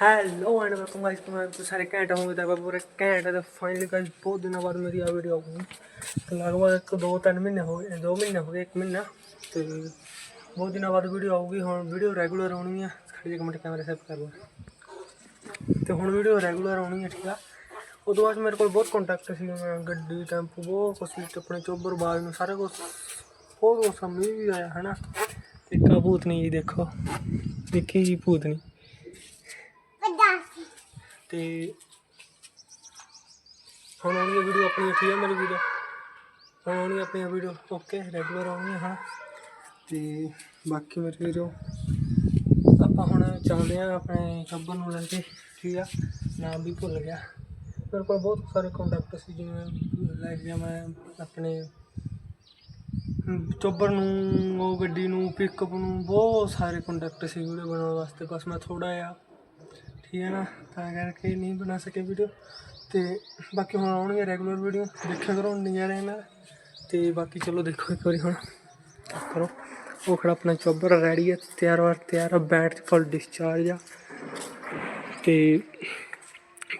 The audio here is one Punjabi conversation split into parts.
ਹੈਲੋ ਐਂਡ ਵੈਲਕਮ ਗਾਇਸ ਤੁਮ ਤੁਸੀਂ ਸਾਰੇ ਘੈਂਟ ਹੋਵੋਗੇ ਤਾਂ ਪੂਰੇ ਘੈਂਟ ਤੇ ਫਾਈਨਲੀ ਗਾਇਸ ਬਹੁਤ ਦਿਨਾਂ ਬਾਅਦ ਮੇਰੀ ਆ ਵੀਡੀਓ ਆਉਗੀ ਤੇ ਲਗਭਗ ਇੱਕ ਦੋ ਤਿੰਨ ਮਹੀਨੇ ਹੋ ਗਏ, ਦੋ ਮਹੀਨੇ ਹੋ ਗਏ, ਇੱਕ ਮਹੀਨਾ। ਤੇ ਬਹੁਤ ਦਿਨਾਂ ਬਾਅਦ ਵੀਡੀਓ ਆਊਗੀ, ਹੁਣ ਵੀਡੀਓ ਰੈਗੂਲਰ ਆਉਣੀ ਆ। ਖੜੀ ਇੱਕ ਮਿੰਟ ਕੈਮਰਾ ਸੈਟ ਕਰ ਲਾ ਤੇ ਹੁਣ ਵੀਡੀਓ ਰੈਗੂਲਰ ਆਉਣੀ ਹੈ ਠੀਕ ਆ। ਉਦੋਂ ਬਾਅਦ ਮੇਰੇ ਕੋਲ ਬਹੁਤ ਕੰਟੈਕਟ ਸੀ, ਮੈਂ ਗੱਡੀ, ਟੈਂਪੂ, ਬਹੁਤ ਕੁਛ ਸੀ ਤੇ ਆਪਣੇ ਚੋਬਰ, ਬਾਜ ਨੂੰ ਸਾਰਾ ਕੁਝ ਬਹੁਤ ਕੁਛ ਸਮਝ ਵੀ ਆਇਆ, ਹਨਾ। ਤੇ ਇੱਕ ਭੂਤਨੀ ਜੀ ਦੇਖੋ, ਦੇਖੀ ਜੀ ਭੂਤਨੀ। ਤੇ ਹੁਣ ਆਉਣੀ ਹੈ ਵੀਡੀਓ ਆਪਣੀ ਠੀਕ ਹੈ ਮੇਰੀ ਵੀਡੀਓ। ਹੁਣ ਆਉਣੀ ਆਪਣੀ ਵੀਡੀਓ। ਓਕੇ ਰੈਗੂਲਰ ਆਉਣੀ ਹਾਂ। ਤੇ ਬਾਕੀ ਮੇਰੇ ਵੀਡੀਓ ਆਪਾਂ ਹੁਣ ਚੱਲਦੇ ਆ ਆਪਣੇ ਚੱਬਰ ਨੂੰ ਲੈ ਕੇ, ਠੀਕ ਆ? ਨਾਮ ਵੀ ਭੁੱਲ ਗਿਆ। ਮੇਰੇ ਕੋਲ ਬਹੁਤ ਸਾਰੇ ਕੰਟੈਕਟ ਸੀ, ਜਿਵੇਂ ਲੈ ਗਿਆ ਮੈਂ ਆਪਣੇ ਚੋਬਰ ਨੂੰ, ਉਹ ਗੱਡੀ ਨੂੰ ਪਿਕਅਪ ਨੂੰ, ਬਹੁਤ ਸਾਰੇ ਕੰਟੈਕਟ ਸੀ ਵੀਡੀਓ ਬਣਾਉਣ ਵਾਸਤੇ। ਬਸ ਮੈਂ ਥੋੜਾ ਜਿਹਾ ਠੀਕ ਹੈ ਨਾ ਤਾਂ ਕਰਕੇ ਨਹੀਂ ਬਣਾ ਸਕੇ ਵੀਡੀਓ ਤੇ ਬਾਕੀ ਹੁਣ ਆਉਣਗੇ ਰੈਗੂਲਰ ਵੀਡੀਓ ਦੇਖਿਆ ਕਰੋ ਨਜ਼ਾਰੇ ਨਾਲ। ਤੇ ਬਾਕੀ ਚਲੋ ਦੇਖੋ ਇੱਕ ਵਾਰੀ ਹੁਣ ਕਰੋ। ਉਹ ਖੜਾ ਆਪਣਾ ਚੋਬਰ ਰੈਡੀ ਹੈ ਤਿਆਰ ਵਾਰ ਤਿਆਰ ਆ ਬੈਟ ਫੁੱਲ ਡਿਸਚਾਰਜ ਆ। ਤੇ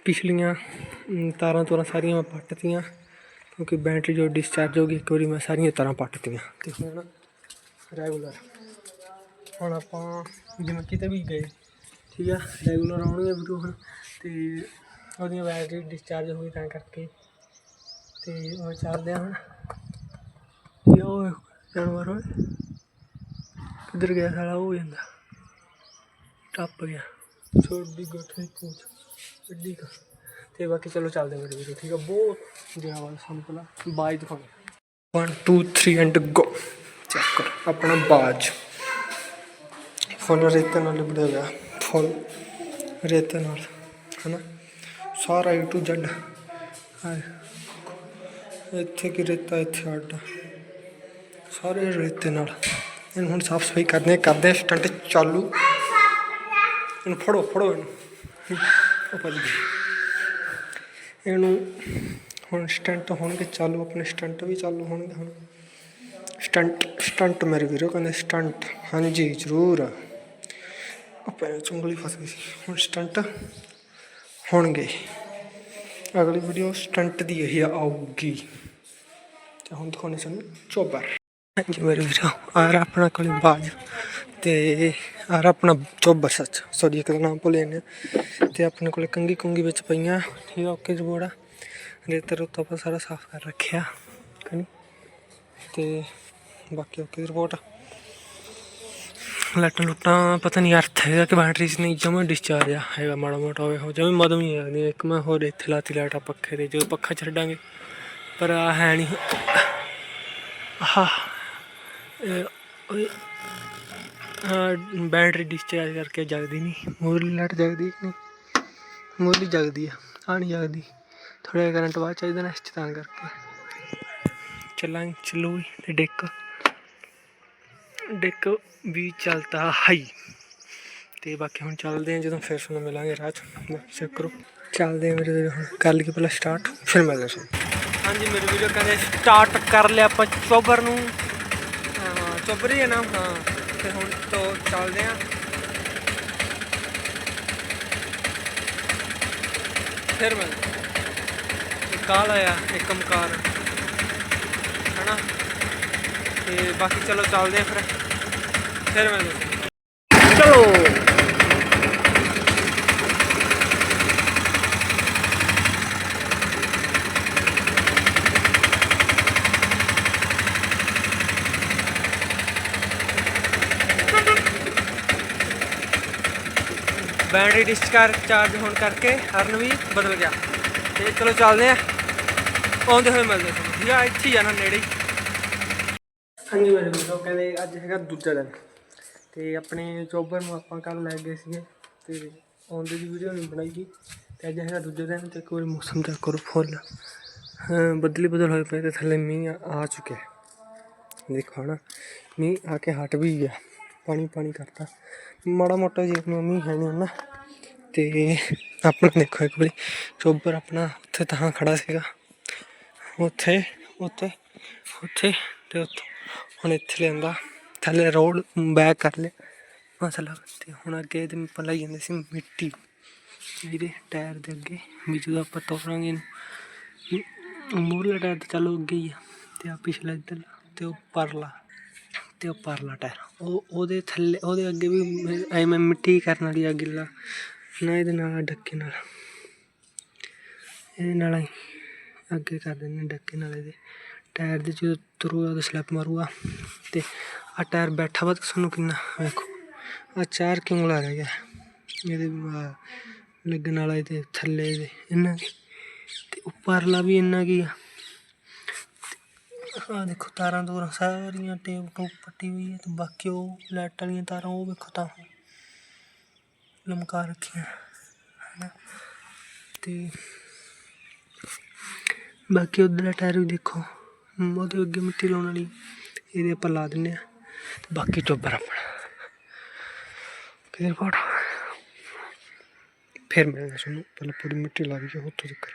ਪਿਛਲੀਆਂ ਅਮ, ਤਾਰਾਂ ਤੋਰਾਂ ਸਾਰੀਆਂ ਮੈਂ ਪੱਟਤੀਆਂ ਕਿਉਂਕਿ ਬੈਟਰੀ ਜੋ ਡਿਸਚਾਰਜ ਹੋ ਗਈ ਇੱਕ ਵਾਰੀ ਮੈਂ ਸਾਰੀਆਂ ਤਾਰਾਂ ਪੱਟਤੀਆਂ ਤੇ ਹੁਣ ਰੈਗੂਲਰ ਹੁਣ ਆਪਾਂ ਜਿਵੇਂ ਕਿਤੇ ਵੀ ਗਏ ਠੀਕ ਆ ਰੈਗੂਲਰ ਆਉਣਗੇ ਵੀਡੀਓ ਹੁਣ ਤੇ ਉਹਦੀਆਂ ਬੈਟਰੀ ਡਿਸਚਾਰਜ ਹੋ ਗਈ ਤਾਂ ਕਰਕੇ। ਤੇ ਉਹ ਚੱਲਦੇ ਆ ਹੁਣ। ਯੋ ਜਾਨਵਰ ਹੋਏ ਕਿੱਧਰ ਗਿਆ ਸਾਲਾ, ਉਹ ਹੋ ਜਾਂਦਾ। ਟੱਪ ਗਿਆ। ਛੋਟੀ ਗੱਠੀ ਪੂਛ ਵੱਡੀ ਕਾ ਤੇ ਬਾਕੀ ਚਲੋ ਚੱਲਦੇ ਮੇਰੇ ਵੀਰੋ ਠੀਕ ਆ, ਬਹੁਤ ਦਿਨਾਂ ਬਾਅਦ ਸਾਨੂੰ ਪਹਿਲਾਂ। ਬਾਜ ਦਿਖਾਉਣਾ 1 2 3 ਐਂਡ ਗੋ ਚੈੱਕ ਕਰ, ਆਪਣਾ ਬਾਜ। ਫੋਨ ਰੇਤੇ ਨਾਲ ਲਿਬੜਿਆ ਹੋਇਆ ਫੁੱਲ ਰੇਤੇ ਨਾਲ, ਹਨਾ? ਸਾਰਾ ਏ ਟੂ ਜ਼ੈਡ ਇੱਥੇ ਕੀ ਰੇਤਾ, ਇੱਥੇ ਅੱਡ। ਸਾਰੇ ਰੇਤੇ ਨਾਲ। ਇਹਨੂੰ ਹੁਣ ਸਾਫ਼ ਸਫ਼ਾਈ ਕਰਦੇ ਕਰਦੇ ਆ, ਸਟੰਟ ਚਾਲੂ। ਇਹਨੂੰ ਫੜੋ ਫੜੋ ਇਹਨੂੰ। ਉਹ ਭੱਜ ਗਈ। ਇਹਨੂੰ ਹੁਣ ਸਟੰਟ ਹੋਣਗੇ, ਚਾਲੂ, ਆਪਣੇ ਸਟੰਟ ਵੀ ਚਾਲੂ ਹੋਣਗੇ ਹੁਣ ਸਟੰਟ ਸਟੰਟ ਮੇਰੇ ਵੀਰੋ, ਕਹਿੰਦੇ ਸਟੰਟ। ਹਾਂਜੀ, ਜ਼ਰੂਰ। ਆਪਾਂ ਚੁੰਗਲੀ ਫਸ ਗਈ ਸੀ। ਹੁਣ ਸਟੰਟ ਹੋਣਗੇ। ਅਗਲੀ ਵੀਡੀਓ ਸਟੰਟ ਦੀ ਇਹ ਆਊਗੀ। ਤੇ ਹੁਣ ਦਿਖਾਉਣੇ ਸਾਨੂੰ ਚੋਬਰ। ਹਾਂਜੀ ਮੇਰੇ ਵੀਰੋ ਆਰ ਆਪਣਾ ਕੋਲ ਬਾਜ। ਤੇ ਆਰ ਆਪਣਾ ਚੋਬਰ ਸੱਚ। ਸੌਰੀ ਇੱਕ ਦਾ ਨਾਮ ਭੁੱਲੇ ਨੇ ਤੇ ਆਪਣੇ ਕੋਲ ਕੰਗੀ ਕੁੰਗੀ ਵਿੱਚ ਪਈਆਂ। ਠੀਕ ਆ, ਓਕੇ ਜਬੋੜਾ ਰੇਤ ਰੁੱਤ ਆਪਾਂ ਸਾਰਾ ਸਾਫ਼ ਕਰ ਰੱਖਿਆ। ਕਨੀ ਤੇ ਬਾਕੀ ਓਕੇ ਰਿਪੋਰਟ ਲਾਈਟਾਂ ਲੁੱਟਾਂ, ਪਤਾ ਨਹੀਂ ਅਰਥ ਹੈਗਾ ਕਿ ਬੈਟਰੀ ਚ ਨਹੀਂ, ਜਮਾ ਡਿਸਚਾਰਜ ਆ, ਹੈਗਾ ਮਾੜਾ ਮੋਟਾ ਹੋਵੇ ਹੋ ਜਮੇ ਮਦਮ ਹੀ ਆਉਂਦੀ ਇੱਕ ਮੈਂ ਹੋਰ ਇੱਥੇ ਲਾਤੀ ਲਾਟਾ ਪੱਖੇ 'ਤੇ, ਜਦੋਂ ਪੱਖਾ ਛੱਡਾਂਗੇ। ਪਰ ਆ ਹੈ ਨਹੀਂ ਆਹ ਓਏ ਬੈਟਰੀ ਡਿਸਚਾਰਜ ਕਰਕੇ ਜਗਦੀ ਨਹੀਂ ਮੂਰਲੀ ਲਾਈਟ ਜਗਦੀ ਕਿ ਨਹੀਂ? ਮੂਰਲੀ ਜਗਦੀ ਆ ਆ ਨਹੀਂ ਜਗਦੀ। ਥੋੜਾ ਕਰੰਟ ਬਾਅਦ ਚਾਹੀਦਾ ਨਾ, ਇਸ 'ਚ ਤਾਂ ਕਰਕੇ। ਚੱਲਾਂਗੇ, ਚਲੋ ਵੀ ਤੇ ਡਿੱਕ ਡਿੱਕ ਵੀ ਚੱਲਦਾ ਹਾਈ। ਤੇ ਬਾਕੀ ਹੁਣ ਚੱਲਦੇ ਆ ਜਦੋਂ ਫਿਰ ਤੁਹਾਨੂੰ ਮਿਲਾਂਗੇ ਰਾਤ ਚੈੱਕ ਕਰੋ। ਚੱਲਦੇ ਆ ਮੇਰੇ ਹੁਣ ਕਰ ਲਈਏ ਪਹਿਲਾਂ ਸਟਾਰਟ ਫਿਰ ਮਿਲਦੇ ਹਾਂ ਹਾਂਜੀ, ਮੇਰੇ ਵੀਡੀਓ ਕਹਿੰਦੇ ਸਟਾਰਟ ਕਰ ਲਿਆ ਆਪਾਂ ਚੋਬਰ ਨੂੰ। ਹਾਂ, ਚੋਬਰ ਹੀ ਹੈ ਨਾ, ਹਾਂ। ਤੇ ਹੁਣ ਤੋਂ ਚੱਲਦੇ ਆ ਫਿਰ ਮਿਲ ਕਾਲ ਆਇਆ, ਇੱਕ ਮਕਾਰ ਹਨਾ? ਤੇ ਬਾਕੀ ਚਲੋ ਚੱਲਦੇ ਆ ਫਿਰ। ਫਿਰ ਮਿਲਦੇ ਚਲੋ। ਬੈਟਰੀ ਡਿਸਚਾਰਜ ਚਾਰਜ ਹੋਣ ਕਰਕੇ ਹਰਨ ਵੀ ਬਦਲ ਗਿਆ। ਤੇ ਚਲੋ ਚੱਲਦੇ ਆ ਆਉਂਦੇ ਹੋਏ ਮਿਲਦੇ ਤੁਹਾਨੂੰ। ਠੀਕ ਆ ਇੱਥੇ ਨਾ ਨੇੜੇ ਹਾਂਜੀ ਮੇਰੇ ਵੀਰੋ, ਕਹਿੰਦੇ ਅੱਜ ਹੈਗਾ ਦੂਜਾ ਦਿਨ। ਤੇ ਆਪਣੇ ਚੋਬਰ ਨੂੰ ਆਪਾਂ ਕੱਲ ਲੈ ਗਏ ਸੀਗੇ, ਤੇ ਆਉਂਦੇ ਦੀ ਵੀਡੀਓ ਨਹੀਂ ਬਣਾਈ ਗਈ ਤੇ ਅੱਜ ਹੈਗਾ ਦੂਜਾ ਦਿਨ, ਤੇ ਕੋਈ ਮੌਸਮ ਚੈੱਕ ਕਰੋ ਫੁੱਲ। ਬਦਲੀ ਬਦਲ ਹੋਏ ਪਏ ਤੇ ਥੱਲੇ ਮੀਂਹ ਆ- ਚੁੱਕਿਆ ਦੇਖੋ ਨਾ ਮੀਂਹ ਆ ਕੇ ਹਟ ਵੀ ਗਿਆ। ਪਾਣੀ ਪਾਣੀ ਕਰਤਾ। ਮਾੜਾ ਮੋਟਾ ਜੇ ਮੀਂਹ ਹੈ ਨਹੀਂ ਨਾ ਤੇ ਆਪਣਾ ਦੇਖੋ ਇੱਕ ਵਾਰੀ, ਚੋਬਰ ਆਪਣਾ ਉੱਥੇ ਤਾਂ ਖੜਾ ਸੀਗਾ। ਉੱਥੇ ਉੱਥੇ ਉੱਥੇ ਤੇ ਉੱਥੋਂ। ਹੁਣ ਇੱਥੇ ਲਿਆਂਦਾ। ਥੱਲੇ ਰੋਡ ਬੈਕ ਕਰ ਲਿਆ। ਮਸਲਾ ਤੇ ਹੁਣ ਅੱਗੇ ਤੇ ਪਲਾਈ ਜਾਂਦੇ ਸੀ ਮਿੱਟੀ। ਇਹਦੇ ਟਾਇਰ ਦੇ ਅੱਗੇ। ਵੀ ਜਦੋਂ ਆਪਾਂ ਤੋਰਾਂਗੇ ਇਹਨੂੰ ਮੂਹਰਲਾ ਟਾਇਰ ਤਾਂ ਚਲੋ ਅੱਗੇ ਹੀ ਆ। ਤੇ ਆ ਪਿਛਲਾ ਇੱਧਰ ਤੇ ਉਹ ਪਰਲਾ, ਤੇ ਉਹ ਪਰਲਾ ਟਾਇਰ ਉਹ, ਉਹਦੇ ਥੱਲੇ, ਉਹਦੇ ਅੱਗੇ ਵੀ ਐ ਮੈਂ ਮਿੱਟੀ ਕਰਨ ਵਾਲੀ ਆ ਗਿੱਲਾ ਨਾ ਇਹਦੇ ਨਾਲ ਡੱਕੇ ਨਾਲ। ਇਹਦੇ ਨਾਲ ਅੱਗੇ ਕਰ ਦਿੰਦੇ ਡੱਕੇ ਨਾਲ ਇਹਦੇ। ਟਾਇਰ ਦੇ ਜਦੋਂ ਤੁਰੂਗਾ ਉਹਦੇ ਸਲਿੱਪ ਮਾਰੂਗਾ ਅਤੇ ਆ ਟਾਇਰ ਬੈਠਾ ਵਾ ਸਾਨੂੰ ਕਿੰਨਾ, ਵੇਖੋ। ਆ ਚਾਰ ਕਿਉਂ ਲਾ ਗਿਆ ਇਹਦੇ ਲੱਗਣ ਵਾਲਾ ਇਹਦੇ ਥੱਲੇ ਇਹਦੇ, ਇੰਨਾ ਤੇ ਉੱਪਰਲਾ ਵੀ ਇੰਨਾ ਕੀ ਆ? ਆ ਦੇਖੋ ਤਾਰਾਂ ਤੂਰਾਂ ਸਾਰੀਆਂ ਟੇਪ ਟੂਪ ਪੱਟੀ ਹੋਈ ਹੈ ਤੇ ਬਾਕੀ ਉਹ ਲਾਈਟ ਵਾਲੀਆਂ ਤਾਰਾਂ, ਉਹ ਵੇਖੋ ਤਾਂ ਲਮਕਾ ਰੱਖੀਆਂ, ਹਨਾ? ਤੇ ਬਾਕੀ ਉਧਰਲਾ ਟਾਇਰ ਵੀ ਦੇਖੋ। ਉਹਦੇ ਅੱਗੇ ਮਿੱਟੀ ਲਾਉਣ ਵਾਲੀ, ਇਹਦੇ ਆਪਾਂ ਲਾ ਦਿੰਨੇ ਆ ਤੇ ਬਾਕੀ ਚੋਬਰ ਆਪਣਾ। ਫਿਰ ਫੋਟੋ ਫਿਰ ਮਿਲਦਾ ਤੁਹਾਨੂੰ, ਪਹਿਲਾਂ ਪੂਰੀ ਮਿੱਟੀ ਲਾ ਦਈਏ ਉੱਥੋਂ ਤੱਕ